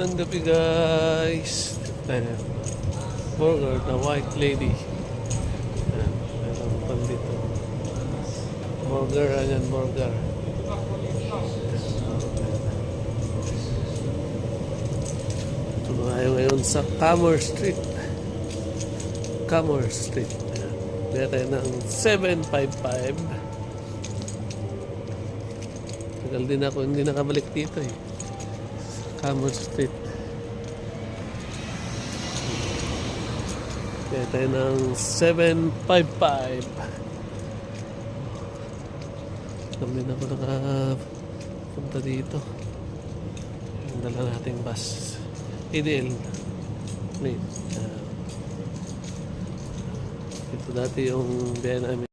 Magandang gabi guys. Ayan. Burger, the white lady. Ayan. Meron pa dito. Burger, ayan, burger. Ito ngayon sa Camor Street. Camor Street. Ayan. Tayo ng 755. Tagal din ako hindi nakabalik dito eh. Camel Street. Kaya tayo ng 755. Kami na ako nakapunta dito. Ang dala nating bus. ADL. Late. Uh, ito dati yung biyahe.